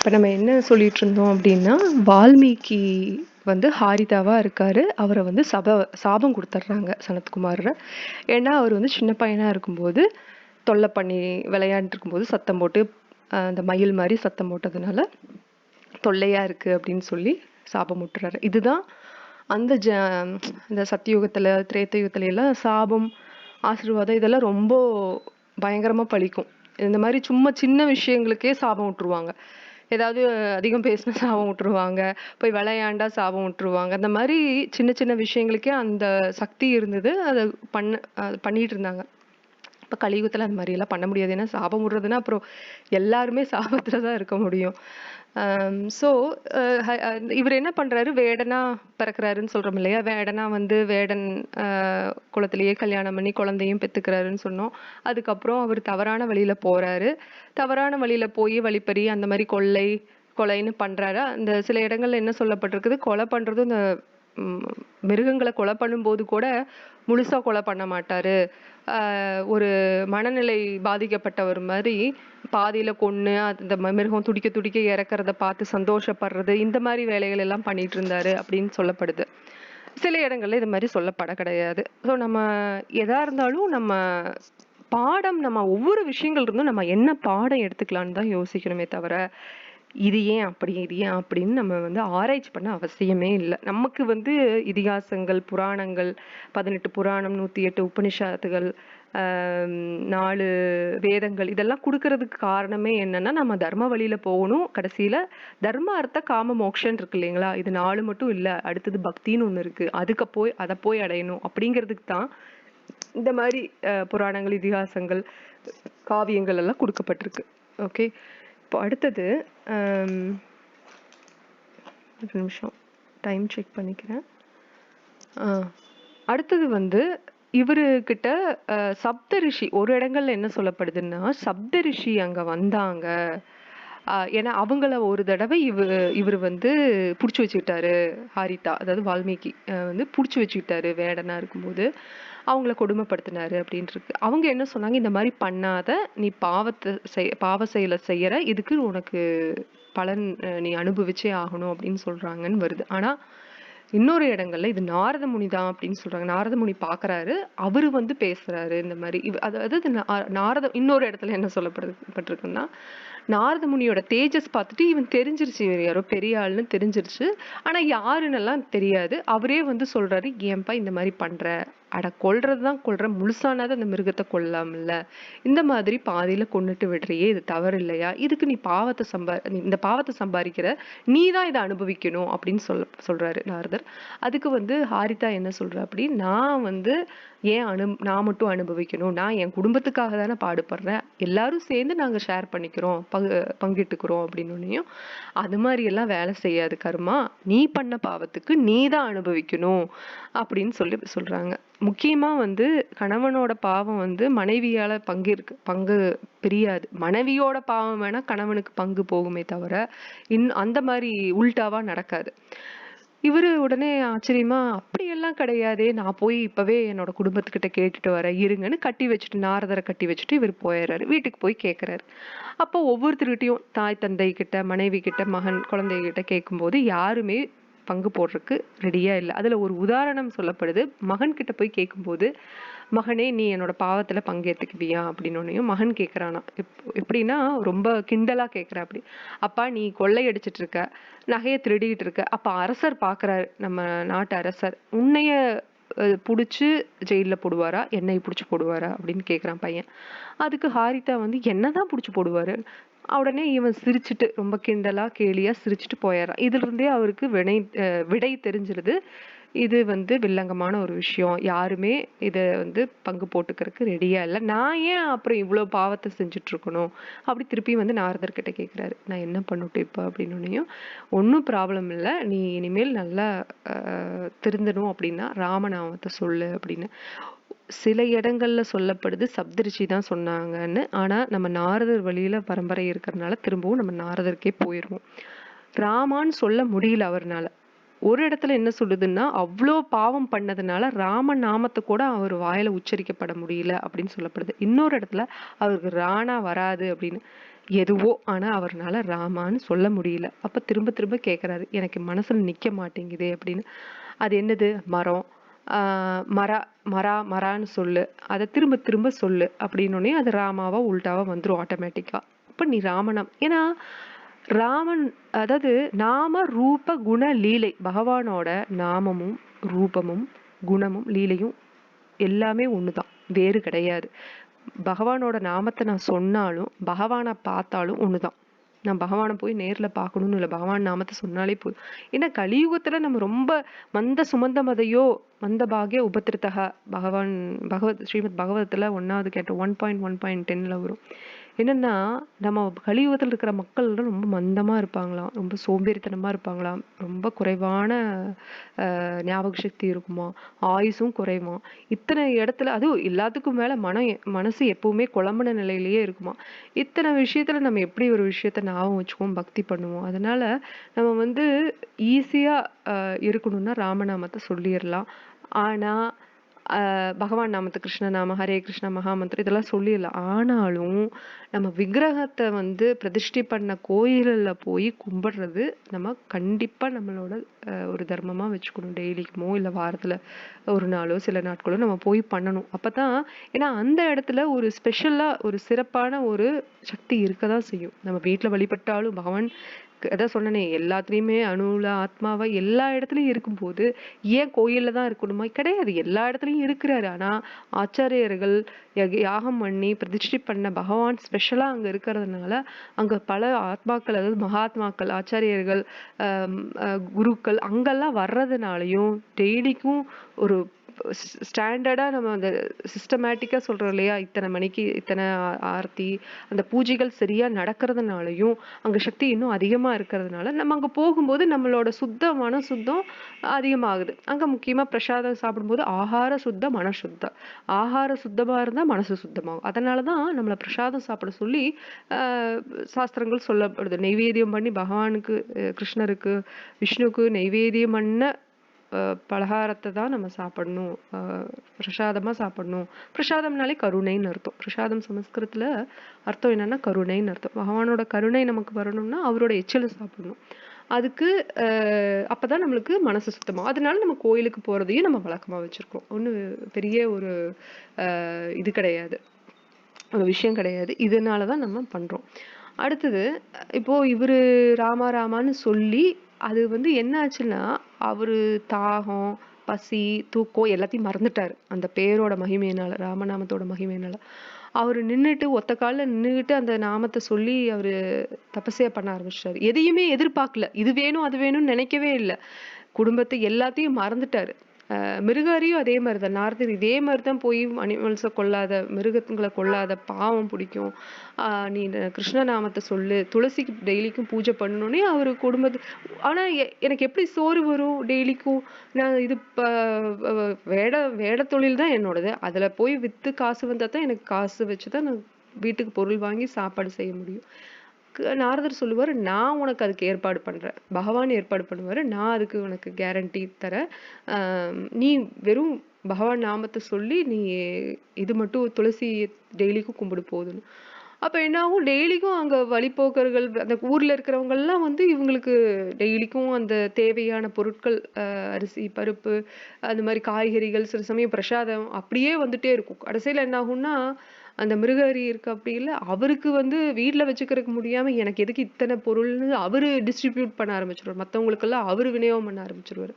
இப்போ நம்ம என்ன சொல்லிட்டு இருந்தோம் அப்படின்னா வால்மீகி வந்து ஹாரிதாவாக இருக்கார். அவரை வந்து சப சாபம் கொடுத்துட்றாங்க சனத்குமார ஏன்னா அவர் வந்து சின்ன பையனாக இருக்கும்போது தொல்லை பண்ணி விளையாண்டு இருக்கும்போது சத்தம் போட்டு அந்த மயில் மாதிரி சத்தம் போட்டதுனால தொல்லையா இருக்கு அப்படின்னு சொல்லி சாபம் விட்டுறாரு இதுதான் அந்த ஜ இந்த சத்தியுகத்துல திரேத்த எல்லாம் சாபம் ஆசீர்வாதம் இதெல்லாம் ரொம்ப பயங்கரமாக பழிக்கும். இந்த மாதிரி சும்மா சின்ன விஷயங்களுக்கே சாபம் விட்டுருவாங்க ஏதாவது அதிகம் பேசினா சாபம் விட்டுருவாங்க போய் விளையாண்டா சாபம் விட்டுருவாங்க. அந்த மாதிரி சின்ன சின்ன விஷயங்களுக்கே அந்த சக்தி இருந்தது. அதை பண்ண பண்ணிட்டு இருந்தாங்க. இப்ப கலியுகத்துல அந்த மாதிரியெல்லாம் பண்ண முடியாது. ஏன்னா சாபம் விடுறதுன்னா அப்புறம் எல்லாருமே சாபத்தில் தான் இருக்க முடியும். Um, ஸோ uh, uh, இவர் என்ன பண்ணுறாரு வேடனா பிறக்கிறாருன்னு சொல்கிறோம் இல்லையா? வேடனா வந்து வேடன் uh, குளத்திலேயே கல்யாணம் பண்ணி குழந்தையும் பெற்றுக்கிறாருன்னு சொன்னோம். அதுக்கப்புறம் அவர் தவறான வழியில் போகிறாரு தவறான வழியில் போய் வழிப்பறி அந்த மாதிரி கொள்ளை கொலைன்னு பண்ணுறாரு அந்த சில இடங்கள்ல என்ன சொல்லப்பட்டிருக்குது? கொலை பண்ணுறதும் இந்த மிருகங்களை கொலை பண்ணும்போது கூட முழுசாக கொலை பண்ண மாட்டாரு. ஒரு மனநிலை பாதிக்கப்பட்டவர் மாதிரி பாதியில கொன்னு அந்த மிருகம் துடிக்க துடிக்க இறக்கிறத பார்த்து சந்தோஷப்படுறது இந்த மாதிரி வேலைகள் எல்லாம் பண்ணிட்டு இருந்தாரு அப்படின்னு சொல்லப்படுது. சில இடங்கள்ல இது மாதிரி சொல்லப்பட கிடையாது. ஸோ நம்ம எதா இருந்தாலும் நம்ம பாடம் நம்ம ஒவ்வொரு விஷயங்கள் இருந்தும் நம்ம என்ன பாடம் எடுத்துக்கலான்னு தான் யோசிக்கணுமே தவிர இது ஏன் அப்படி இது ஏன் அப்படின்னு நம்ம வந்து ஆராய்ச்சி பண்ண அவசியமே இல்லை. நமக்கு வந்து இதிகாசங்கள் புராணங்கள் பதினெட்டு புராணம் நூற்றி எட்டு உபனிஷத்துகள் நாலு வேதங்கள் இதெல்லாம் கொடுக்கறதுக்கு காரணமே என்னன்னா நம்ம தர்ம வழியில போகணும். கடைசியில தர்ம அர்த்த காம மோக்ஷன் இருக்கு இல்லைங்களா? இது நாலு மட்டும் இல்லை அடுத்தது பக்தின்னு ஒன்று இருக்கு. அதுக்கு போய் அதை போய் அடையணும். அப்படிங்கிறதுக்கு தான் இந்த மாதிரி புராணங்கள் இதிகாசங்கள் காவியங்கள் எல்லாம் கொடுக்கப்பட்டிருக்கு. ஓகே? இப்போ அடுத்தது Um, ஒரு நிமிஷம். டைம் செக் பண்ணிக்கிறேன். அடுத்தது வந்து இவருக்கிட்ட சப்த ரிஷி ஒரு இடங்கள்ல என்ன சொல்லப்படுதுன்னா சப்த ரிஷி அங்கே வந்தாங்க. ஏன்னா அவங்கள ஒரு தடவை இவர் இவர் வந்து பிடிச்சி வச்சுக்கிட்டாரு ஹாரிதா. அதாவது வால்மீகி வந்து பிடிச்சி வச்சுக்கிட்டாரு வேடனா இருக்கும்போது. அவங்கள கொடுமைப்படுத்தினாரு அப்படின்ட்டு அவங்க என்ன சொன்னாங்க? இந்த மாதிரி பண்ணாத நீ பாவத்தை செய் பாவ செயலை செய்யற இதுக்கு உனக்கு பலன் நீ அனுபவிச்சே ஆகணும் அப்படின்னு சொல்றாங்கன்னு வருது. ஆனா இன்னொரு இடங்கள்ல இது நாரத முனி தான் அப்படின்னு சொல்றாங்க. நாரத முனி பாக்குறாரு. அவரு வந்து பேசுறாரு இந்த மாதிரி. அதாவது நாரத இன்னொரு இடத்துல என்ன சொல்லப்பட்டிருக்குன்னா நாரத முனியோட தேஜஸ் பார்த்துட்டு இவன் தெரிஞ்சிருச்சு இவர் யாரோ பெரிய ஆள்னு தெரிஞ்சிருச்சு. ஆனா யாருன்னு எல்லாம் தெரியாது. அவரே வந்து சொல்றாரு ஏன்பா இந்த மாதிரி பண்ற? அட கொள்றது தான் கொல்ற. முழுசானாவது அந்த மிருகத்தை கொல்லாமல்ல. இந்த மாதிரி பாதியில கொண்டுட்டு விடுறியே இது தவறு இல்லையா இதுக்கு நீ பாவத்தை சம்பா இந்த பாவத்தை சம்பாதிக்கிற நீ தான் இதை அனுபவிக்கணும் அப்படின்னு சொல்ல சொல்றாரு நாரதர். அதுக்கு வந்து ஹாரிதா என்ன சொல்ற அப்படி நான் வந்து ஏன் அனு நான் மட்டும் அனுபவிக்கணும்? நான் என் குடும்பத்துக்காக தானே பாடுபடுறேன்? எல்லாரும் சேர்ந்து நாங்கள் ஷேர் பண்ணிக்கிறோம். பங்கு பங்கிட்டுக்கிறோம் அப்படின்னு அது மாதிரி எல்லாம் வேலை செய்யாது கருமா. நீ பண்ண பாவத்துக்கு நீ தான் அனுபவிக்கணும் அப்படின்னு சொல்லி சொல்றாங்க. முக்கியமாக வந்து கணவனோட பாவம் வந்து மனைவியால் பங்கு இருக்கு பங்கு பிரியாது. மனைவியோட பாவம் வேணால் கணவனுக்கு பங்கு போகுமே தவிர இன் அந்த மாதிரி உள்டாவாக நடக்காது. இவரு உடனே ஆச்சரியமா அப்படியெல்லாம் கிடையாதே நான் போய் இப்பவே என்னோட குடும்பத்துக்கிட்ட கேட்டுட்டு வரேன் இருங்கன்னு கட்டி வச்சுட்டு நாரதரை கட்டி வச்சுட்டு இவர் போயிடுறாரு வீட்டுக்கு போய் கேட்குறாரு அப்போ ஒவ்வொருத்தருக்கிட்டையும் தாய் தந்தை கிட்ட மனைவி கிட்ட மகன் குழந்தைகிட்ட கேட்கும்போது யாருமே பங்கு போடுறதுக்கு ரெடியாக இல்லை. அதில் ஒரு உதாரணம் சொல்லப்படுது. மகன் கிட்ட போய் கேட்கும்போது மகனே நீ என்னோட பாவத்துல பங்கேற்றுக்குவியா அப்படின்னு மகன் கேட்குறானா எப்படின்னா ரொம்ப கிண்டலா கேட்குற அப்படி. அப்பா நீ கொள்ளையடிச்சிட்டு இருக்க நகையை திருடிட்டு இருக்க அப்ப அரசர் பாக்குறாரு நம்ம நாட்டு அரசர். உன்னைய புடிச்சு ஜெயிலில் போடுவாரா? என்னை பிடிச்சி போடுவாரா? அப்படின்னு கேட்குறான் பையன். அதுக்கு ஹாரிதா வந்து என்னதான் பிடிச்சி போடுவாரு? உடனே இவன் சிரிச்சுட்டு ரொம்ப கிண்டலா கேலியா சிரிச்சுட்டு போயிடுறான். இதுல இருந்தே அவருக்கு வினை விடை தெரிஞ்சிருது. இது வந்து வில்லங்கமான ஒரு விஷயம். யாருமே இதை வந்து பங்கு போட்டுக்கிறதுக்கு ரெடியாக இல்லை. நான் ஏன் அப்புறம் இவ்வளோ பாவத்தை செஞ்சிட்ருக்கணும் அப்படி திருப்பி வந்து நாரதர்கிட்ட கேட்குறாரு நான் என்ன பண்ணட்டும் இப்போ அப்படின்னு ஒன்றும் ப்ராப்ளம் இல்லை. நீ இனிமேல் நல்லா திருந்தணும் அப்படின்னா ராமநாமத்தை சொல்லு அப்படின்னு. சில இடங்கள்ல சொல்லப்படுது. சப்தரிஷி தான் சொன்னாங்கன்னு. ஆனால் நம்ம நாரதர் வழியில பரம்பரை இருக்கிறதுனால திரும்பவும் நம்ம நாரதருக்கே போயிடுவோம் ராமான்னு சொல்ல முடியல அவர்னால. ஒரு இடத்துல என்ன சொல்லுதுன்னா அவ்வளோ பாவம் பண்ணதுனால ராம நாமத்தை கூட அவர் வாயில உச்சரிக்கப்பட முடியல அப்படின்னு சொல்லப்படுது. இன்னொரு இடத்துல அவருக்கு ராணா வராது அப்படின்னு. எதுவோ ஆனா அவர்னால ராமான்னு சொல்ல முடியல. அப்ப திரும்ப திரும்ப கேட்குறாரு எனக்கு மனசுல நிக்க மாட்டேங்குது அப்படின்னு. அது என்னது? மரம். மரா மரா மரான்னு சொல்லு. அதை திரும்ப திரும்ப சொல்லு அப்படின்னோடனே அது ராமாவா உல்டாவா வந்துடும் ஆட்டோமேட்டிக்கா. அப்ப நீ ராமனம் ஏன்னா ராமன் அதாவது நாம ரூப குண லீலை பகவானோட நாமமும் ரூபமும் குணமும் லீலையும் எல்லாமே ஒண்ணுதான். வேறு கிடையாது. பகவானோட நாமத்தை நான் சொன்னாலும் பகவானை பார்த்தாலும் ஒண்ணுதான். நான் பகவானை போய் நேர்ல பார்க்கணும்னு இல்லை. பகவான் நாமத்தை சொன்னாலே போதும். ஏன்னா கலியுகத்துல நம்ம ரொம்ப மந்த சுமந்த மதையோ மந்த பாகிய உபத்திருத்தகா பகவான் பகவத் ஸ்ரீமத் பகவதத்துல ஒன்னாவது கேட்ட ஒன் பாயிண்ட் ஒன் பாயிண்ட் டென்ல வரும். என்னென்னா நம்ம கலியுகத்துல இருக்கிற மக்கள் ரொம்ப மந்தமாக இருப்பாங்களாம். ரொம்ப சோம்பேறித்தனமாக இருப்பாங்களாம். ரொம்ப குறைவான ஞாபக சக்தி இருக்குமா? ஆயுசும் குறையுமா இத்தனை இடத்துல அதுவும் எல்லாத்துக்கும் மேலே மனம் எ- மனசு எப்பவுமே குழம்புன நிலையிலேயே இருக்குமா? இத்தனை விஷயத்தில் நம்ம எப்படி ஒரு விஷயத்த ஞாபகம் வச்சுக்குவோம் பக்தி பண்ணுவோம்? அதனால் நம்ம வந்து ஈஸியாக இருக்கணும்னா ராமநாமத்தை சொல்லிடலாம். ஆனால் பகவான் நாமத்து கிருஷ்ண நாம ஹரே கிருஷ்ண மகாமந்திரம் இதெல்லாம் சொல்லிடலாம் ஆனாலும் நம்ம விக்கிரகத்தை வந்து பிரதிஷ்டை பண்ண கோயிலில் போய் கும்பிடுறது நம்ம கண்டிப்பாக நம்மளோட ஒரு தர்மமாக வச்சுக்கணும். டெய்லிக்குமோ இல்லை வாரத்தில் ஒரு நாளோ சில நாட்களோ நம்ம போய் பண்ணணும். அப்போ தான் ஏன்னா அந்த இடத்துல ஒரு ஸ்பெஷலாக ஒரு சிறப்பான ஒரு சக்தி இருக்க தான் செய்யும். நம்ம வீட்டில் வழிபட்டாலும் பகவான் அதான் சொன்னனே எல்லாத்துலேயுமே அணுல ஆத்மாவை எல்லா இடத்துலையும் இருக்கும்போது ஏன் கோயிலில் தான் இருக்கணுமா? கிடையாது எல்லா இடத்துலையும் இருக்கிறாரு. ஆனால் ஆச்சாரியர்கள் யாகம் பண்ணி பிரதிஷ்டை பண்ண பகவான் ஸ்பெஷலாக அங்கே இருக்கிறதுனால அங்கே பல ஆத்மாக்கள் அதாவது மகாத்மாக்கள் ஆச்சாரியர்கள் குருக்கள் அங்கெல்லாம் வர்றதுனாலையும் டெய்லிக்கும் ஒரு ஸ்டாண்டர்டாக நம்ம அந்த சிஸ்டமேட்டிக்காக சொல்கிறோம் இல்லையா? இத்தனை மணிக்கு இத்தனை ஆர்த்தி அந்த பூஜைகள் சரியாக நடக்கிறதுனாலையும் அங்கே சக்தி இன்னும் அதிகமாக இருக்கிறதுனால நம்ம அங்கே போகும்போது நம்மளோட சுத்த மன சுத்தம் அதிகமாகுது. அங்கே முக்கியமாக பிரசாதம் சாப்பிடும்போது ஆகார சுத்த மன சுத்தம். ஆகார சுத்தமாக இருந்தால் மனசு சுத்தமாகும். அதனாலதான் நம்மளை பிரசாதம் சாப்பிட சொல்லி சாஸ்திரங்கள் சொல்லப்படுது. நெய்வேதியம் பண்ணி பகவானுக்கு கிருஷ்ணருக்கு விஷ்ணுக்கு நெய்வேதியம் பண்ண பலகாரத்தை தான் நம்ம சாப்பிடணும். பிரசாதமாக பிரசாதமா சாப்பிடணும். பிரசாதம்னாலே கருணைன்னு அர்த்தம். பிரசாதம் சமஸ்கிருதத்தில் அர்த்தம் என்னன்னா கருணைன்னு அர்த்தம். பகவானோட கருணை நமக்கு வரணும்னா அவரோட எச்சிலை சாப்பிடணும். அதுக்கு அஹ் அப்பதான் நம்மளுக்கு மனசு சுத்தமாக அதனால நம்ம கோயிலுக்கு போறதையும் நம்ம வழக்கமா வச்சிருக்கோம். ஒண்ணு பெரிய ஒரு இது கிடையாது. ஒரு விஷயம் கிடையாது. இதனாலதான் நம்ம பண்றோம். அடுத்தது இப்போ இவரு ராமா ராமான்னு சொல்லி அது வந்து என்ன ஆச்சுன்னா அவரு தாகம் பசி தூக்கம் எல்லாத்தையும் மறந்துட்டாரு. அந்த பேரோட மகிமையினால ராமநாமத்தோட மகிமையினால. அவர் நின்றுட்டு ஒத்த காலில் நின்றுக்கிட்டு அந்த நாமத்தை சொல்லி அவர் தபஸ்யா பண்ண ஆரம்பிச்சிட்டாரு. எதையுமே எதிர்பார்க்கல. இது வேணும் அது வேணும்னு நினைக்கவே இல்லை. குடும்பத்தை எல்லாத்தையும் மறந்துட்டாரு. மிருகாரியும் அதே மாதிரிதான். நாரதர் இதே மாதிரிதான் போய் அனிமல்ஸை கொல்லாத மிருகங்களை கொல்லாத பாவம் பிடிக்கும். நீ கிருஷ்ண நாமத்தை சொல்லு. துளசிக்கு டெய்லிக்கும் பூஜை பண்ணணும்னே அவர் குடும்பத்து ஆனால் எ- எனக்கு எப்படி சோறு வரும் டெய்லிக்கும்? நான் இது வேட வேட தொழில் தான் என்னோடது. அதில் போய் விற்று காசு வந்தால் தான் எனக்கு காசு வச்சு தான் நான் வீட்டுக்கு பொருள் வாங்கி சாப்பாடு செய்ய முடியும். நாரதர் சொல்லுவாரு நான் உனக்கு அதுக்கு ஏற்பாடு பண்றேன். பகவான் ஏற்பாடு பண்ணுவாரு. நான் அதுக்கு உனக்கு கேரண்டி தரேன். ஆஹ் நீ வெறும் பகவான் நாமத்தை சொல்லி நீ இது மட்டும் துளசி டெய்லிக்கும் கும்பிடு போதும்னு. அப்போ என்னாகும் டெய்லிக்கும் அங்கே வழிப்போக்கர்கள் அந்த ஊரில் இருக்கிறவங்கள்லாம் வந்து இவங்களுக்கு டெய்லிக்கும் அந்த தேவையான பொருட்கள் அரிசி பருப்பு அந்த மாதிரி காய்கறிகள் சில சமயம் பிரசாதம் அப்படியே வந்துட்டே இருக்கும். கடைசியில் என்னாகும்னா அந்த மிருகரி இருக்கு அப்படி இல்லை அவருக்கு வந்து வீட்டில் வச்சுக்கிறதுக்கு முடியாமல் எனக்கு எதுக்கு இத்தனை பொருள்னு அவர் டிஸ்ட்ரிபியூட் பண்ண ஆரம்பிச்சிருவார். மற்றவங்களுக்கெல்லாம் அவர் விநியோகம் பண்ண ஆரம்பிச்சிருவாரு.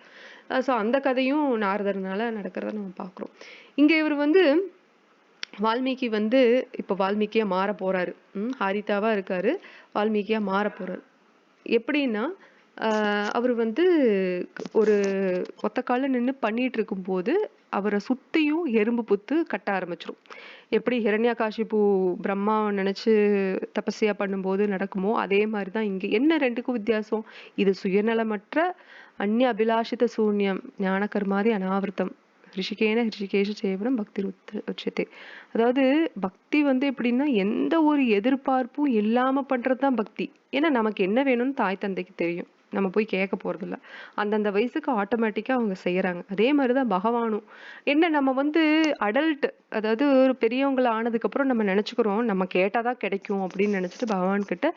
ஸோ அந்த கதையும் நாரதர்னால நடக்கிறத நம்ம பார்க்குறோம் இங்கே இவர் வந்து வால்மீகி வந்து இப்போ வால்மீகியாக மாற போகிறாரு ம் ஹாரிதாவாக இருக்கார். வால்மீகியாக மாற போகிறார் எப்படின்னா அவர் வந்து ஒரு ஒத்த நின்று நின்னு பண்ணிட்டு இருக்கும்போது அவரை சுற்றியும் எறும்பு புத்து கட்ட ஆரம்பிச்சிடும் எப்படி ஹிரண்யகாசிபு பிரம்மா நினச்சி தபஸ்யா பண்ணும்போது நடக்குமோ அதே மாதிரி தான் இங்கே. என்ன ரெண்டுக்கும் வித்தியாசம்? இது சுயநலமற்ற அந்நிய அபிலாஷித சூன்யம் ஞானகர்மாதி கர்மாதி ரிஷிகேன ரிஷிகேஷ சேவனம் பக்தி உச்சத்தை அதாவது பக்தி வந்து எப்படின்னா எந்த ஒரு எதிர்பார்ப்பும் இல்லாம பண்றதுதான் பக்தி. ஏன்னா நமக்கு என்ன வேணும்னு தாய் தந்தைக்கு தெரியும். நம்ம போய் கேட்க போறதில்ல. அந்தந்த வயசுக்கு ஆட்டோமேட்டிக்காக அவங்க செய்கிறாங்க அதே மாதிரி தான் பகவானும். என்ன நம்ம வந்து அடல்ட் அதாவது ஒரு பெரியவங்கள ஆனதுக்கப்புறம் நம்ம நினச்சிக்கிறோம் நம்ம கேட்டால் தான் கிடைக்கும் அப்படின்னு நினச்சிட்டு பகவான்கிட்ட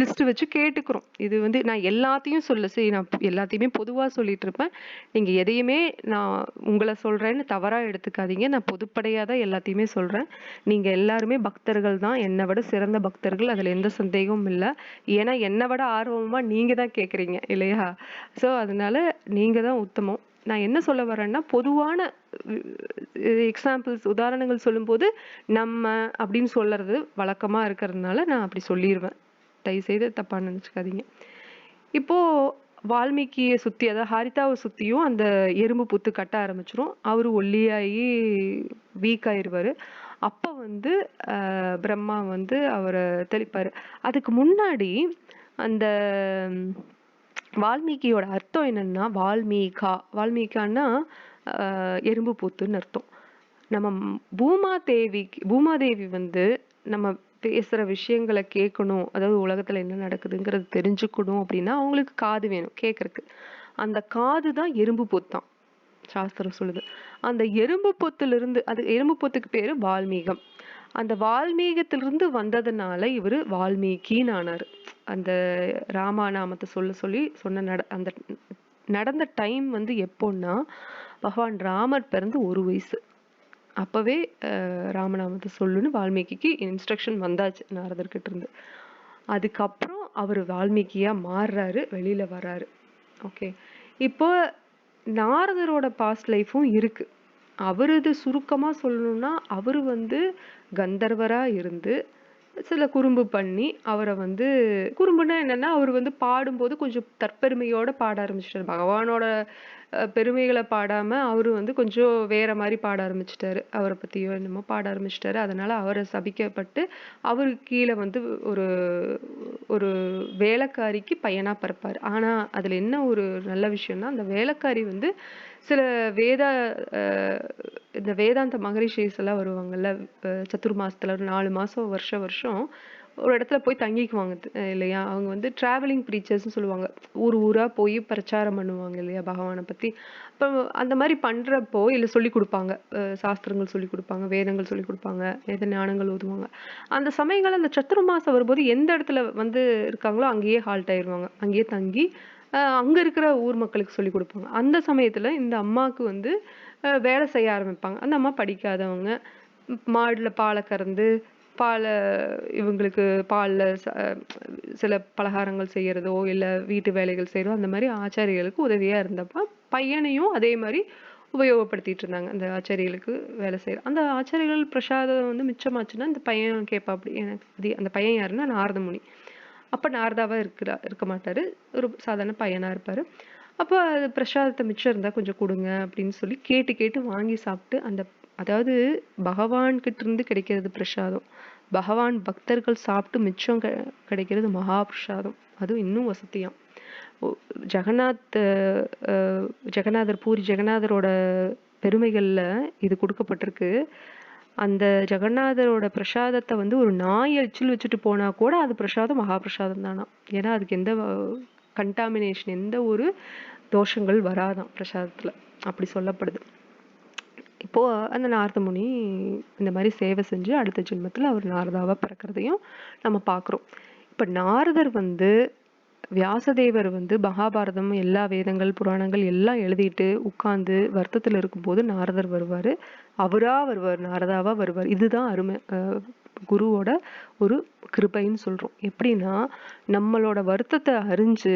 லிஸ்ட் வச்சு கேட்டுக்கிறோம். இது வந்து நான் எல்லாத்தையும் சொல்ல சரி நான் எல்லாத்தையுமே பொதுவாக சொல்லிட்டு இருப்பேன். நீங்கள் எதையுமே நான் உங்களை சொல்கிறேன்னு தவறாக எடுத்துக்காதீங்க. நான் பொதுப்படையாக தான் எல்லாத்தையுமே சொல்கிறேன் நீங்கள் எல்லாருமே பக்தர்கள் தான். என்னை விட சிறந்த பக்தர்கள். அதில் எந்த சந்தேகமும் இல்லை. ஏன்னா என்னை விட ஆர்வமாக நீங்கள் தான் கேட்குறீங்க இல்லையா? சோ அதனால நீங்கள் தான் உத்தமம். நான் என்ன சொல்ல வரேன்னா பொதுவான எக்ஸாம்பிள்ஸ் உதாரணங்கள் சொல்லும்போது நம்ம அப்படின்னு சொல்றது வழக்கமா இருக்கிறதுனால நான் அப்படி சொல்லிடுவேன் தயவு தப்பாக தப்பா இப்போது இப்போ வால்மீகியை சுத்தி அதாவது ஹரிதாவை சுத்தியும் அந்த எறும்பு புத்து கட்ட ஆரம்பிச்சிரும். அவர் ஒல்லியாகி வீக் ஆயிருவாரு. அப்ப வந்து ஆஹ் பிரம்மா வந்து அவரை தெளிப்பாரு. அதுக்கு முன்னாடி அந்த வால்மீகியோட அர்த்தம் என்னன்னா வால்மீகா. வால்மீகான்னா எறும்பு பூத்துன்னு அர்த்தம். நம்ம பூமாதேவி பூமாதேவி வந்து நம்ம பேசுற விஷயங்களை கேட்கணும். அதாவது உலகத்துல என்ன நடக்குதுங்கிறது தெரிஞ்சுக்கணும் அப்படின்னா அவங்களுக்கு காது வேணும் கேட்குறக்கு அந்த காது தான் எறும்பு பொத்தான். சாஸ்திரம் சொல்லுது. அந்த எறும்பு பொத்துலேருந்து அது எறும்பு பொத்துக்கு பேரு வால்மீகம். அந்த வால்மீகத்திலிருந்து வந்ததுனால இவர் வால்மீகின்னு ஆனார் அந்த ராமாநாமத்தை சொல்ல சொல்லி சொன்ன நட அந்த நடந்த டைம் வந்து எப்போன்னா பகவான் ராமர் பிறந்து ஒரு வயசு. அப்போவே ராமநாமத்தை சொல்லுன்னு வால்மீகிக்கு இன்ஸ்ட்ரக்ஷன் வந்தாச்சு நாரதர்கிட்ட இருந்து. அதுக்கப்புறம் அவர் வால்மீகியாக மாறுறாரு வெளியில் வர்றாரு ஓகே இப்போ நாரதரோட பாஸ்ட் லைஃப்பும் இருக்குது அவரது சுருக்கமாக சொல்லணும்னா அவர் வந்து கந்தர்வராக இருந்து சில குறும்பு பண்ணி அவரை வந்து குறும்புனா என்னன்னா அவர் வந்து பாடும்போது கொஞ்சம் தற்பெருமையோட பாட ஆரம்பிச்சிட்டாரு. பகவானோட பெருமைகளை பாடாம அவரு வந்து கொஞ்சம் வேற மாதிரி பாட ஆரம்பிச்சிட்டாரு. அவரை பத்தியோ என்னமோ பாட ஆரம்பிச்சிட்டாரு. அதனால அவரை சபிக்கப்பட்டு அவருக்கு கீழே வந்து ஒரு ஒரு வேலைக்காரிக்கு பையனா பிறப்பாரு. ஆனா அதுல என்ன ஒரு நல்ல விஷயம்னா அந்த வேலைக்காரி வந்து சில வேதா அஹ், இந்த வேதாந்த மகரிஷிஸ் எல்லாம் வருவாங்கல்ல அஹ், சத்துர்மாசத்துல ஒரு நாலு மாசம் வருஷம் வருஷம் ஒரு இடத்துல போய் தங்கிக்குவாங்க இல்லையா? அவங்க வந்து டிராவலிங் ப்ரீச்சர்ஸ்னு சொல்லுவாங்க. ஊர் ஊரா போய் பிரச்சாரம் பண்ணுவாங்க இல்லையா பகவானை பத்தி. அப்போ அந்த மாதிரி பண்றப்போ இல்லை சொல்லி கொடுப்பாங்க. சாஸ்திரங்கள் சொல்லி கொடுப்பாங்க வேதங்கள் சொல்லி கொடுப்பாங்க வேத ஞானங்கள் ஓதுவாங்க. அந்த சமயங்கள்ல அந்த சத்துரு மாசம் வரும்போது எந்த இடத்துல வந்து இருக்காங்களோ அங்கேயே ஹால்ட் ஆயிடுவாங்க அங்கேயே தங்கி அங்கே இருக்கிற ஊர் மக்களுக்கு சொல்லிக் கொடுப்பாங்க. அந்த சமயத்தில் இந்த அம்மாவுக்கு வந்து வேலை செய்ய ஆரம்பிப்பாங்க. அந்த அம்மா படிக்காதவங்க. மாடில் பாலை கறந்து பாலை இவங்களுக்கு பாலில் ச- சில பலகாரங்கள் செய்யறதோ இல்லை வீட்டு வேலைகள் செய்கிறதோ அந்த மாதிரி ஆச்சாரிகளுக்கு உதவியாக இருந்தப்ப பையனையும் அதே மாதிரி உபயோகப்படுத்திட்டு இருந்தாங்க. அந்த ஆச்சாரிகளுக்கு வேலை செய்கிற அந்த ஆச்சாரிகள் பிரசாதம் வந்து மிச்சமாச்சுன்னா இந்த பையன் கேட்பா அப்படி எனக்கு அந்த பையன் யாருன்னா நாரதமுனி. அப்போ நாரதாவாக இருக்கிறா இருக்க மாட்டார். ஒரு சாதாரண பையனாக இருப்பார். அப்போ அது பிரசாதத்தை மிச்சம் இருந்தால் கொஞ்சம் கொடுங்க அப்படின்னு சொல்லி கேட்டு கேட்டு வாங்கி சாப்பிட்டு அந்த அதாவது பகவான்கிட்ட இருந்து கிடைக்கிறது பிரசாதம். பகவான் பக்தர்கள் சாப்பிட்டு மிச்சம் க கிடைக்கிறது மகா பிரசாதம். அதுவும் இன்னும் வசதியாம். ஜெகநாத் ஜெகநாதர் பூரி ஜெகநாதரோட பெருமைகளில் இது கொடுக்கப்பட்டிருக்கு. அந்த ஜெகநாதரோட பிரசாதத்தை வந்து ஒரு நாய் எச்சில் வச்சுட்டு போனா கூட அது பிரசாதம் மகா பிரசாதம் தானா? ஏன்னா அதுக்கு எந்த கண்டாமினேஷன் எந்த ஒரு தோஷங்கள் வராதான் பிரசாதத்துல. அப்படி சொல்லப்படுது. இப்போ அந்த நாரதமுனி இந்த மாதிரி சேவை செஞ்சு அடுத்த ஜென்மத்துல அவர் நாரதாவா பிறக்கிறதையும் நம்ம பார்க்குறோம் இப்ப நாரதர் வந்து வியாசதேவர் வந்து மகாபாரதம் எல்லா வேதங்கள் புராணங்கள் எல்லாம் எழுதிட்டு உட்கார்ந்து வருத்தத்தில் இருக்கும்போது நாரதர் வருவார். அவராக வருவார் நாரதாவாக வருவார். இதுதான் அருமை. குருவோட ஒரு கிருபைன்னு சொல்கிறோம் எப்படின்னா நம்மளோட வருத்தத்தை அறிஞ்சு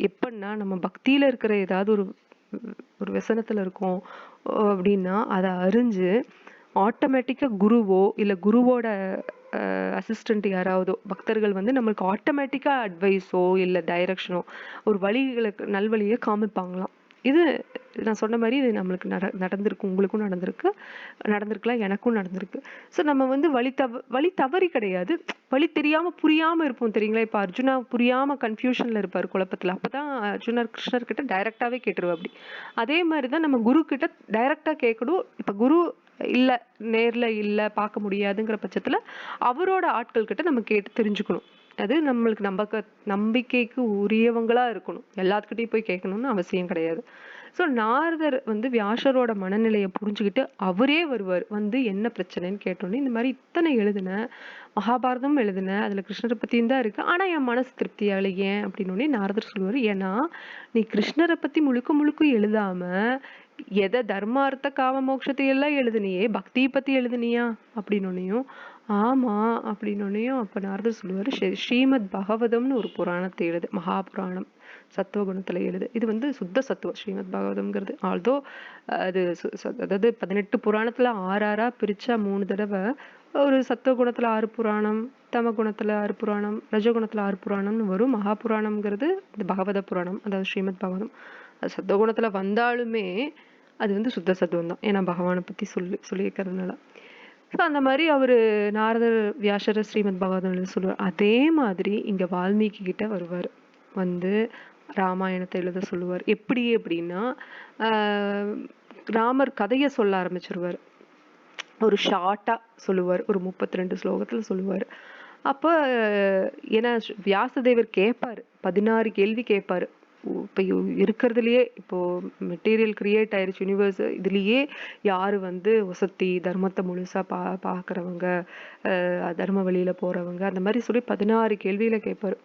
எப்படின்னா நம்ம பக்தியில் இருக்கிற ஏதாவது ஒரு ஒரு வசனத்தில் இருக்கோம் அப்படின்னா அதை அறிஞ்சு ஆட்டோமேட்டிக்காக குருவோ இல்லை குருவோட அசிஸ்டன்ட் யாராவதோ பக்தர்கள் வந்து நம்மளுக்கு ஆட்டோமேட்டிக்காக அட்வைஸோ இல்லை டைரக்ஷனோ ஒரு வழிகளுக்கு நல்வழியை காமிப்பாங்களாம். இது நான் சொன்ன மாதிரி இது நம்மளுக்கு நட நடந்திருக்கு உங்களுக்கும் நடந்திருக்கு நடந்திருக்கலாம் எனக்கும் நடந்திருக்கு. ஸோ நம்ம வந்து வழி தவ வழி தவறி கிடையாது. வழி தெரியாமல் புரியாமல் இருப்போம் தெரியுங்களா? இப்போ அர்ஜுனா கன்ஃப்யூஷனில் இருப்பார் குழப்பத்தில். அப்போ தான் அர்ஜுனர் கிருஷ்ணர்கிட்ட டைரெக்டாகவே கேட்டுருவோம் கேட்டுருவா அப்படி. அதே மாதிரி தான் நம்ம குரு கிட்ட டைரெக்டாக கேட்கணும். இப்போ குரு இல்ல நேர்ல இல்லை பார்க்க முடியாதுங்கிற பட்சத்துல அவரோட ஆட்கள் கிட்ட நம்ம கேட்டு தெரிஞ்சுக்கணும். அது நம்மளுக்கு நம்பக்க நம்பிக்கைக்கு உரியவங்களா இருக்கணும். எல்லாத்துக்கிட்டையும் போய் கேட்கணும்னு அவசியம் கிடையாது. ஸோ நாரதர் வந்து வியாசரோட மனநிலையை புரிஞ்சுக்கிட்டு அவரே வருவார். வந்து என்ன பிரச்சனைன்னு கேட்டோன்னே இந்த மாதிரி இத்தனை எழுதின மகாபாரதம் எழுதின அதில் கிருஷ்ணரை பற்றியும் தான் இருக்கு. ஆனால் என் மனசு திருப்தியாகல ஏன்? அப்படின்னோடனே நாரதர் சொல்லுவார் ஏன்னா நீ கிருஷ்ணரை பற்றி முழுக்க முழுக்க எழுதாம எதை தர்மார்த்த காம மோட்சத்தை எல்லாம் எழுதுனியே? பக்தியை பத்தி எழுதுனியா? அப்படின்னொன்னையும் ஆமா அப்படின்னோனையும் அப்ப நாரதர் சொல்லுவாரு ஸ்ரீமத் பகவதம்னு ஒரு புராணத்தை எழுது மகாபுராணம் சத்துவகுணத்துல எழுது. இது வந்து சுத்த சத்துவம் ஸ்ரீமத் பகவதம்ங்கிறது. ஆல்தோ அது அதாவது பதினெட்டு புராணத்துல ஆறு ஆறா பிரிச்சா மூணு தடவை ஒரு சத்துவகுணத்துல ஆறு புராணம் தம குணத்துல ஆறு புராணம் ரஜகுணத்துல ஆறு புராணம்னு வரும். மகாபுராணம்ங்கிறது இந்த பகவத புராணம் அதாவது ஸ்ரீமத் பகவதம். அது சத்தகுணத்தில் வந்தாலுமே அது வந்து சுத்த சத்துவம் தான் ஏன்னா பகவானை பற்றி சொல்லி சொல்லியிருக்கிறதுனால. ஸோ அந்த மாதிரி அவர் நாரதர் வியாசர ஸ்ரீமத் பகவதம் சொல்லுவார். அதே மாதிரி இங்கே வால்மீகி கிட்ட வருவார். வந்து ராமாயணத்தை எழுத சொல்லுவார். எப்படி அப்படின்னா ராமர் கதையை சொல்ல ஆரம்பிச்சிருவார். ஒரு ஷார்ட்டாக சொல்லுவார். ஒரு முப்பத்தி ரெண்டு ஸ்லோகத்தில் சொல்லுவார். அப்போ ஏன்னா வியாசதேவர் கேட்பார் பதினாறு கேள்வி கேட்பாரு இப்போ இருக்கிறதுலையே இப்போது இப்போ மெட்டீரியல் கிரியேட் ஆயிருச்சு யூனிவர்ஸ் இதுலேயே யார் வந்து உசத்தி தர்மத்தை முழுசா பா பார்க்குறவங்க தர்ம வழியில் போகிறவங்க அந்த மாதிரி சொல்லி பதினாறு கேள்வியில் கேட்பாரு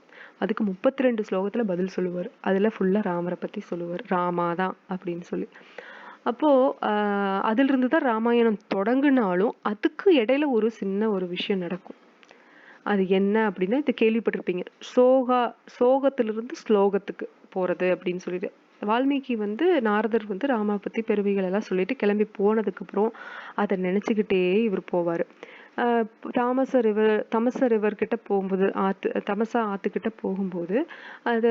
அதுக்கு முப்பத்தி ரெண்டு ஸ்லோகத்துல பதில் சொல்லுவார். அதில் ஃபுல்லா ராமரை பற்றி சொல்லுவார். ராமா தான் அப்படின்னு சொல்லி. அப்போது அதிலிருந்து தான் ராமாயணம் தொடங்குனாலும் அதுக்கு இடையில ஒரு சின்ன ஒரு விஷயம் நடக்கும். அது என்ன அப்படின்னா இது கேள்விப்பட்டிருப்பீங்க. சோகா சோகத்திலிருந்து ஸ்லோகத்துக்கு. போறது அப்படின்னு சொல்லிட்டு. வால்மீகி வந்து நாரதர் வந்து ராமா பற்றி பெருமைகள் எல்லாம் சொல்லிட்டு கிளம்பி போனதுக்கு அப்புறம் அதை நினைச்சுக்கிட்டே இவர் போவாரு. தாமச ரிவர் தமச ரிவர் கிட்ட போகும்போது ஆத்து தமசா ஆத்துக்கிட்ட போகும்போது அது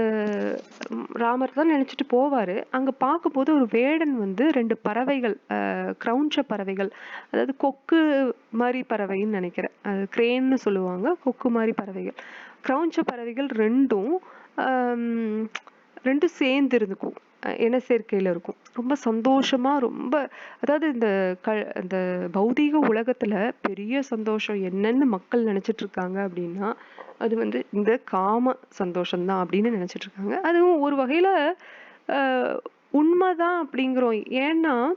ராமர் தான் நினைச்சிட்டு போவாரு. அங்க பார்க்கும்போது ஒரு வேடன் வந்து ரெண்டு பறவைகள் ஆஹ் கிரௌஞ்ச பறவைகள் அதாவது கொக்கு மாதிரி பறவைன்னு நினைக்கிறேன். அது கிரேன்னு சொல்லுவாங்க கொக்கு மாதிரி பறவைகள். கிரௌஞ்ச பறவைகள் ரெண்டும் ரெண்டும் சேர்ந்து இருந்துக்கும் அஹ் இன இருக்கும். ரொம்ப சந்தோஷமாக ரொம்ப அதாவது இந்த க இந்த பௌதீக உலகத்தில் பெரிய சந்தோஷம் என்னன்னு மக்கள் நினச்சிட்டு இருக்காங்க அப்படின்னா அது வந்து இந்த காம சந்தோஷம்தான் அப்படின்னு நினச்சிட்டு இருக்காங்க. அதுவும் ஒரு வகையில் உண்மைதான் அப்படிங்கிறோம். ஏன்னா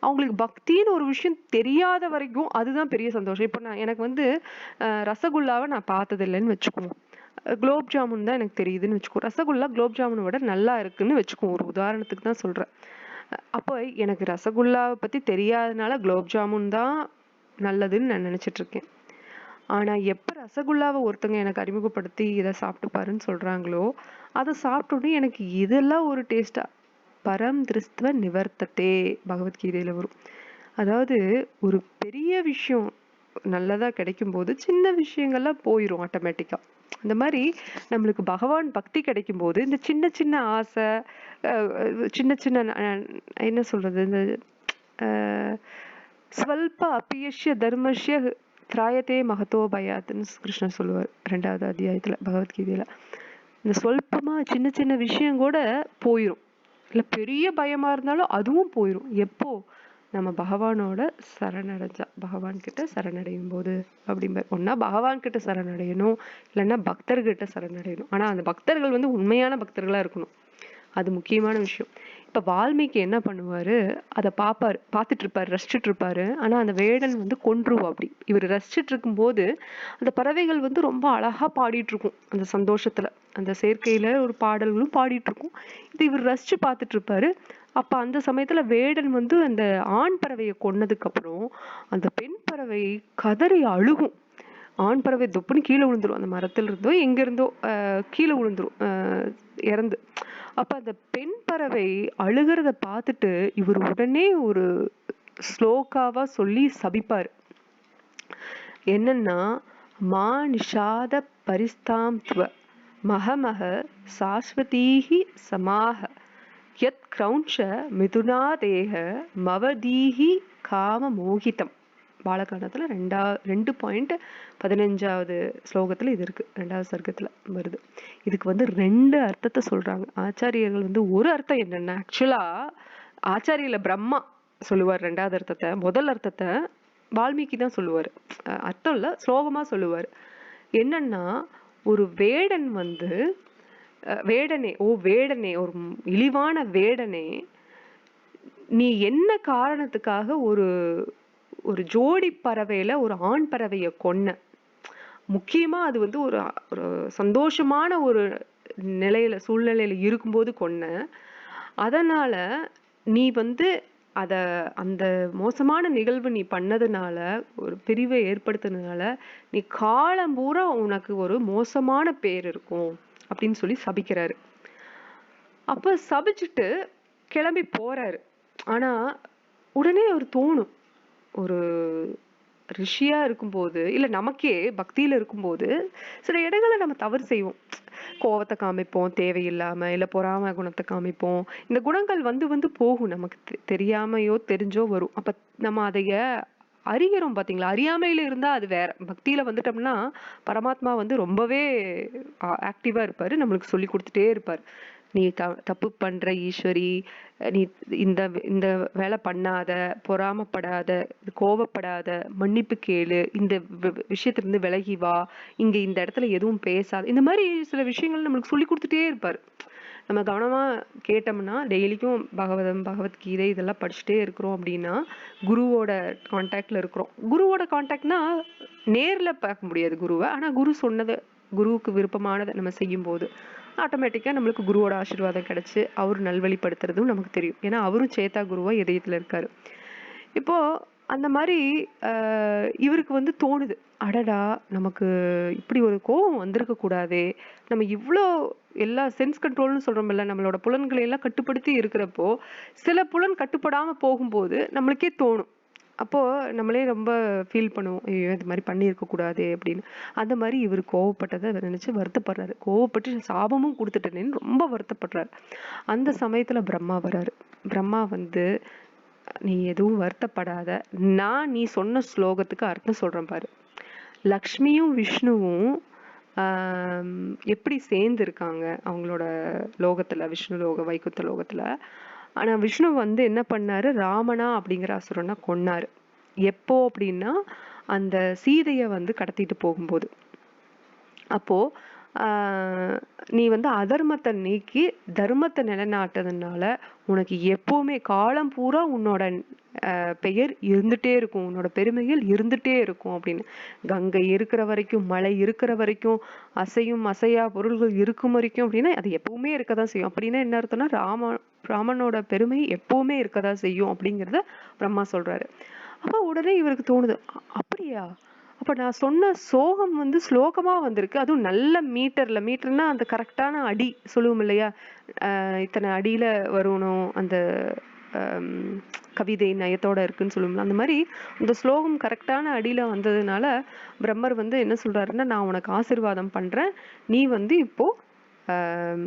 அவங்களுக்கு பக்தின்னு ஒரு விஷயம் தெரியாத வரைக்கும் அதுதான் பெரிய சந்தோஷம். இப்போ நான் எனக்கு வந்து ரசகுல்லாவை நான் பார்த்ததில்லைன்னு வச்சுக்குவோம். குலோப் ஜாமுன் தான் எனக்கு தெரியுதுன்னு வச்சுக்கோ. ரசகுல்லா குலோப் ஜாமுனை விட நல்லா இருக்குன்னு வச்சுக்கோ. ஒரு உதாரணத்துக்கு தான் சொல்கிறேன் அப்போ எனக்கு ரசகுல்லாவை பற்றி தெரியாதனால குலோப் ஜாமுன் தான் நல்லதுன்னு நான் நினைச்சிட்டு இருக்கேன். ஆனால் எப்போ ரசகுல்லாவை ஒருத்தங்க எனக்கு அறிமுகப்படுத்தி இதை சாப்பிட்டு பாருன்னு சொல்கிறாங்களோ அதை சாப்பிட்டோன்னே எனக்கு இதெல்லாம் ஒரு டேஸ்ட்டாக பரம் திருஸ்துவ நிவர்த்தத்தே பகவத்கீதையில் வரும். அதாவது ஒரு பெரிய விஷயம் நல்லதாக கிடைக்கும் போது சின்ன விஷயங்கள்லாம் போயிடும் ஆட்டோமேட்டிக்காக அந்த மாதிரி நம்மளுக்கு பகவான் பக்தி கிடைக்கும் போது இந்த சின்ன சின்ன ஆசை அஹ் சின்ன சின்ன என்ன சொல்றது இந்த ஸ்வல்ப அப்பியஷ்ய தர்மஷ்ய திராயத்தே மகத்தோ பயாத்னு கிருஷ்ணர் சொல்லுவார் ரெண்டாவது அத்தியாயத்துல பகவத்கீதையில. இந்த சொல்பமா சின்ன சின்ன விஷயம் கூட போயிரும். இல்லை பெரிய பயமா இருந்தாலும் அதுவும் போயிரும். எப்போ? நம்ம பகவானோட சரணடைஞ்சா பகவான் கிட்ட சரணடையும் போது அப்படிம்பார் ஒன்னா பகவான் கிட்ட சரணடையணும் இல்லைன்னா பக்தர்கிட்ட சரணடையணும். ஆனா அந்த பக்தர்கள் வந்து உண்மையான பக்தர்களா இருக்கணும். அது முக்கியமான விஷயம். இப்போ வால்மீகி என்ன பண்ணுவாரு? அதை பார்ப்பார் பார்த்துட்டு இருப்பார் ரசிச்சுட்டு இருப்பாரு ஆனால் அந்த வேடன் வந்து கொன்றுவா அப்படி. இவர் ரசிச்சுட்டு இருக்கும்போது அந்த பறவைகள் வந்து ரொம்ப அழகா பாடிட்டு இருக்கும் அந்த சந்தோஷத்துல அந்த சேர்க்கையில ஒரு பாடல்களும் பாடிட்டு இருக்கும் இது இவர் ரசிச்சு பார்த்துட்டு இருப்பாரு அப்போ அந்த சமயத்துல வேடன் வந்து அந்த ஆண் பறவையை கொன்னதுக்கு அப்புறம் அந்த பெண் பறவை கதறி அழுகும். ஆண் பறவை தொப்புன்னு கீழே விழுந்துரும். அந்த மரத்துல இருந்தோ எங்க இருந்தோ கீழே விழுந்துரும். ஆஹ் இறந்து. அப்ப அந்த பெண் பறவை அழுகிறத பார்த்துட்டு இவர் உடனே ஒரு ஸ்லோக்காவாக சொல்லி சபிப்பாரு. என்னன்னா மா நிஷாத பரிஸ்தாம்துவ மகமக சாஸ்வதீஹி சமாக யத் கிரௌஞ்ச மிதுனாதேக மவதீஹி காம மோகிதம். பாலகாண்டத்தில் ரெண்டா ரெண்டு பாயிண்ட் பதினஞ்சாவது ஸ்லோகத்தில் இது இருக்குது ரெண்டாவது சர்க்கத்தில் வருது. இதுக்கு வந்து ரெண்டு அர்த்தத்தை சொல்கிறாங்க ஆச்சாரியர்கள் வந்து ஒரு அர்த்தம் என்னென்னா ஆக்சுவலாக ஆச்சாரியில் பிரம்மா சொல்லுவார் ரெண்டாவது அர்த்தத்தை. முதல் அர்த்தத்தை வால்மீகி தான் சொல்லுவார். அர்த்தம் இல்லை ஸ்லோகமாக சொல்லுவார். என்னன்னா ஒரு வேடன் வந்து வேடனே ஓ வேடனே ஒரு இழிவான வேடனே நீ என்ன காரணத்துக்காக ஒரு ஒரு ஜோடி பறவையில ஒரு ஆண் பறவைய கொன்ன. முக்கியமா அது வந்து ஒரு ஒரு சந்தோஷமான ஒரு நிலையில சூழ்நிலையில இருக்கும்போது கொன்ன. அதனால நீ வந்து அத அந்த மோசமான நிகழ்வு நீ பண்ணதுனால ஒரு பிரிவை ஏற்படுத்தினதுனால நீ காலம் பூரா உனக்கு ஒரு மோசமான பேர் இருக்கும் அப்படின்னு சொல்லி சபிக்கிறாரு. அப்ப சபிச்சுட்டு கிளம்பி போறாரு. ஆனா உடனே அவர் தோணும். ஒரு ரிஷியா இருக்கும்போது இல்ல நமக்கே பக்தியில இருக்கும்போது சில இடங்களை நம்ம தவறு செய்வோம். கோவத்தை காமிப்போம் தேவையில்லாம இல்ல பொறாம குணத்தை காமிப்போம். இந்த குணங்கள் வந்து வந்து போகும். நமக்கு தெ- தெரியாமையோ தெரிஞ்சோ வரும். அப்ப நம்ம அதைய அறிகிறோம் பாத்தீங்களா? அறியாமையில இருந்தா அது வேற. பக்தியில வந்துட்டோம்னா பரமாத்மா வந்து ரொம்பவே ஆக்டிவா இருப்பாரு. நம்மளுக்கு சொல்லி கொடுத்துட்டே இருப்பார். நீ த தப்பு பண்ற ஈஸ்வரி நீ இந்த இந்த வேலை பண்ணாத பொறாமப்படாத கோவப்படாத மன்னிப்பு கேளு இந்த வி- விஷயத்திலிருந்து விலகி வா இங்க இந்த இடத்துல எதுவும் பேசாத இந்த மாதிரி சில விஷயங்கள் நம்மளுக்கு சொல்லி கொடுத்துட்டே இருப்பாரு. நம்ம கவனமா கேட்டோம்னா டெய்லிக்கும் பகவதம் பகவத்கீதை இதெல்லாம் படிச்சுட்டே இருக்கிறோம் அப்படின்னா குருவோட காண்டாக்ட்ல இருக்கிறோம். குருவோட காண்டாக்ட்னா நேர்ல பார்க்க முடியாது குருவை. ஆனா குரு சொன்னதை குருவுக்கு விருப்பமானதை நம்ம செய்யும்போது ஆட்டோமேட்டிக்காக நம்மளுக்கு குருவோட ஆசீர்வாதம் கிடச்சி அவர் நல்வழிப்படுத்துறதும் நமக்கு தெரியும். ஏன்னா அவரும் சேத்தா குருவாக இதயத்தில் இருக்கார். இப்போது அந்த மாதிரி இவருக்கு வந்து தோணுது. அடடா நமக்கு இப்படி ஒரு கோபம் வந்திருக்கக்கூடாதே நம்ம இவ்வளோ எல்லா சென்ஸ் கண்ட்ரோல்னு சொல்றோம்ல நம்மளோட புலன்களை எல்லாம் கட்டுப்படுத்தி இருக்கிறப்போ சில புலன் கட்டுப்படாமல் போகும்போது நம்மளுக்கே தோணும். அப்போ நம்மளே ரொம்ப ஃபீல் பண்ணுவோம் ஐயோ இது மாதிரி பண்ணியிருக்கக்கூடாது அப்படின்னு. அந்த மாதிரி இவர் கோவப்பட்டதை அதை நினச்சி வருத்தப்படுறாரு. கோவப்பட்டு சாபமும் கொடுத்துட்டேனேன்னு ரொம்ப வருத்தப்படுறாரு. அந்த சமயத்துல பிரம்மா வராரு. பிரம்மா வந்து நீ எதுவும் வருத்தப்படாத. நான் நீ சொன்ன ஸ்லோகத்துக்கு அர்த்தம் சொல்றேன் பாரு. லக்ஷ்மியும் விஷ்ணுவும் எப்படி சேர்ந்து இருக்காங்க அவங்களோட லோகத்துல விஷ்ணு லோக வைகுத்த லோகத்துல? ஆனா விஷ்ணு வந்து என்ன பண்ணாரு? ராமனா அப்படிங்கிற அசுரனை கொன்னாரு. எப்போ அப்படின்னா அந்த சீதைய வந்து கடத்திட்டு போகும்போது. அப்போ நீ வந்து அதர்மத்தை நீக்கி தர்மத்தை நிலைநாட்டதுனால உனக்கு எப்பவுமே காலம் பூரா உன்னோட பெயர் இருந்துட்டே இருக்கும். உன்னோட பெருமைகள் இருந்துட்டே இருக்கும் அப்படின்னு. கங்கை இருக்கிற வரைக்கும் மழை இருக்கிற வரைக்கும் அசையும் அசையா பொருள்கள் இருக்கும் வரைக்கும் அப்படின்னா அது எப்பவுமே இருக்கதான் செய்யும். அப்படின்னா என்ன அர்த்தம்னா ராம ராமனோட பெருமை எப்பவுமே இருக்கதான் செய்யும் அப்படிங்கிறத பிரம்மா சொல்றாரு. அப்ப உடனே இவருக்கு தோணுது அப்படியா? அப்ப நான் சொன்ன சோகம் வந்து ஸ்லோகமா வந்திருக்கு. அதுவும் நல்ல மீட்டர்ல மீட்டர்னா அந்த கரெக்டான அடி சொல்லுவோம் இல்லையா? இத்தனை அடியில வரணும் அந்த கவிதை நயத்தோட இருக்குன்னு சொல்லுவோம்ல அந்த மாதிரி இந்த ஸ்லோகம் கரெக்டான அடியில வந்ததுனால பிரம்மர் வந்து என்ன சொல்றாருன்னா நான் உனக்கு ஆசீர்வாதம் பண்றேன். நீ வந்து இப்போ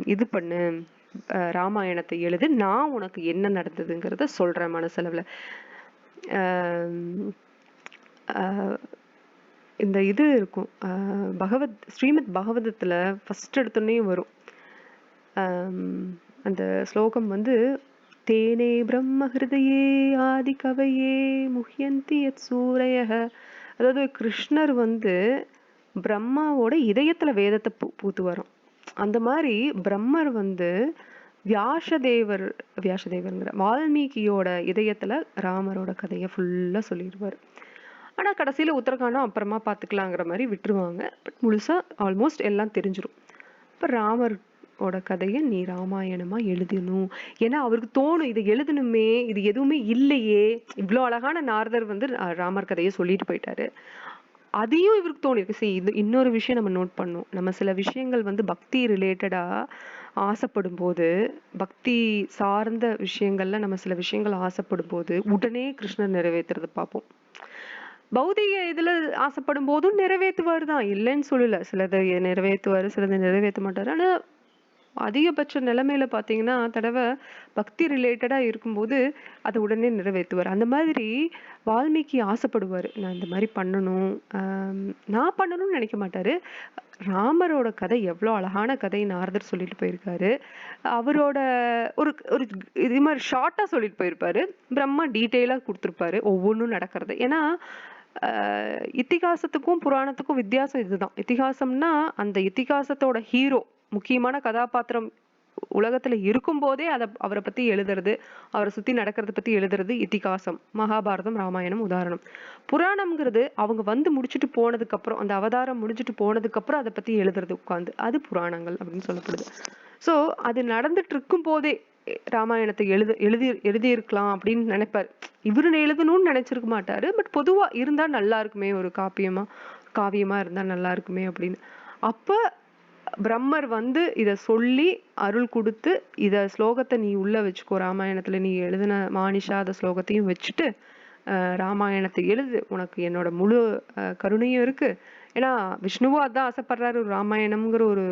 இது பண்ணு. ராமாயணத்தை எழுது. நான் உனக்கு என்ன நடந்ததுங்கிறத சொல்றேன் மனசளவுல. ஆஹ் இந்த இது இருக்கும். ஆஹ் பகவத் ஸ்ரீமத் பகவதத்துல ஃபர்ஸ்ட் எடுத்தோடனே வரும். அந்த ஸ்லோகம் வந்து தேனே பிரம்ம ஹிருதயே ஆதி கவையே முஹ்யந்தி யத் சூரைய அதாவது கிருஷ்ணர் வந்து பிரம்மாவோட இதயத்துல வேதத்தை பூ பூத்து வரும் அந்த மாதிரி பிரம்மர் வந்து வியாசதேவர் வியாசதேவருங்கிற வால்மீகியோட இதயத்துல ராமரோட கதையை ஃபுல்லா சொல்லிடுவார். ஆனால் கடைசியில் உத்தரகாண்டம் அப்புறமா பார்த்துக்கலாங்கிற மாதிரி விட்டுருவாங்க. பட் முழுசாக ஆல்மோஸ்ட் எல்லாம் தெரிஞ்சிரும். இப்போ ராமரோட கதையை நீ ராமாயணமாக எழுதணும். ஏன்னா அவருக்கு தோணும் இது எழுதணுமே இது எதுவுமே இல்லையே. இவ்வளோ அழகான நாரதர் வந்து ராமர் கதையை சொல்லிட்டு போயிட்டாரு. அதையும் இவருக்கு தோணிருக்கு சரி இது இன்னொரு விஷயம் நம்ம நோட் பண்ணோம் நம்ம சில விஷயங்கள் வந்து பக்தி ரிலேட்டடாக ஆசைப்படும் போது பக்தி சார்ந்த விஷயங்கள்ல நம்ம சில விஷயங்கள் ஆசைப்படும் போது உடனே கிருஷ்ணர் நிறைவேற்றுறது பார்ப்போம். பௌதிக இதுல ஆசைப்படும் போதும் நிறைவேற்றுவாரு தான் இல்லைன்னு சொல்லல. சிலது நிறைவேற்றுவாரு சிலது நிறைவேற்ற மாட்டாரு. ஆனா அதிகபட்ச நிலைமையில பாத்தீங்கன்னா தடவை பக்தி ரிலேட்டடா இருக்கும்போது அதை உடனே நிறைவேற்றுவார். அந்த மாதிரி வால்மீகி ஆசைப்படுவார். நான் இந்த மாதிரி பண்ணணும். நான் பண்ணணும்னு நினைக்க மாட்டாரு. ராமரோட கதை எவ்வளோ அழகான கதை நாரதர் சொல்லிட்டு போயிருக்காரு. அவரோட ஒரு ஒரு இது மாதிரி ஷார்ட்டாக சொல்லிட்டு போயிருப்பாரு. பிரம்மா டீட்டெயிலாக கொடுத்துருப்பாரு. ஒவ்வொன்றும் நடக்கிறது. ஏன்னா இத்திகாசத்துக்கும் புராணத்துக்கும் வித்தியாசம் இதுதான். இத்திகாசம்னா அந்த இத்திகாசத்தோட ஹீரோ முக்கியமான கதாபாத்திரம் உலகத்துல இருக்கும்போதே அதை அவரை பத்தி எழுதுறது அவரை சுத்தி நடக்கிறத பத்தி எழுதுறது இத்திகாசம். மகாபாரதம் ராமாயணம் உதாரணம். புராணம்ங்கிறது அவங்க வந்து முடிச்சுட்டு போனதுக்கு அப்புறம் அந்த அவதாரம் முடிஞ்சுட்டு போனதுக்கு அப்புறம் அதை பத்தி எழுதுறது உட்காந்து அது புராணங்கள் அப்படின்னு சொல்லப்படுது. சோ அது நடந்துட்டு இருக்கும் போதே ராமாயணத்தை எழுது எழுதி எழுதியிருக்கலாம் அப்படின்னு நினைப்பாரு. இவரு எழுதணும்னு நினைச்சிருக்க மாட்டாரு. பட் பொதுவா இருந்தா நல்லா இருக்குமே ஒரு காப்பியமா காவியமா இருந்தா நல்லா இருக்குமே அப்படின்னு. அப்ப பிரம்மர் வந்து இத சொல்லி அருள் கொடுத்து இத ஸ்லோகத்தை நீ உள்ள வச்சுக்கோ ராமாயணத்துல நீ எழுதின மானிஷா அந்த ஸ்லோகத்தையும் வச்சுட்டு ராமாயணத்தை எழுது. உனக்கு என்னோட முழு கருணையும் இருக்கு. ஏன்னா விஷ்ணுவும் அதான் ஆசைப்படுறாரு ராமாயணம்ங்கிற ஒரு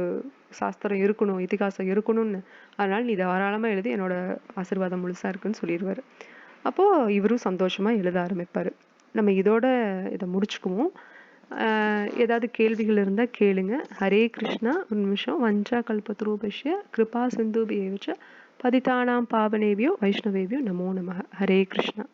சாஸ்திரம் இருக்கணும் இதிகாசம் இருக்கணும்னு. அதனால் நீ தாராளமாக எழுதி என்னோட ஆசிர்வாதம் முழுசாக இருக்குன்னு சொல்லிடுவாரு. அப்போது இவரும் சந்தோஷமாக எழுத ஆரம்பிப்பார். நம்ம இதோட இதை முடிச்சுக்குவோம். ஏதாவது கேள்விகள் இருந்தால் கேளுங்க. ஹரே கிருஷ்ணா ஒரு நிமிஷம். வஞ்சா கல்பத்ரூபிஷ்ய கிருபா சிந்து பதிதானாம் பாவனேபியோ வைஷ்ணவேபியோ நமோ நமः ஹரே கிருஷ்ணா.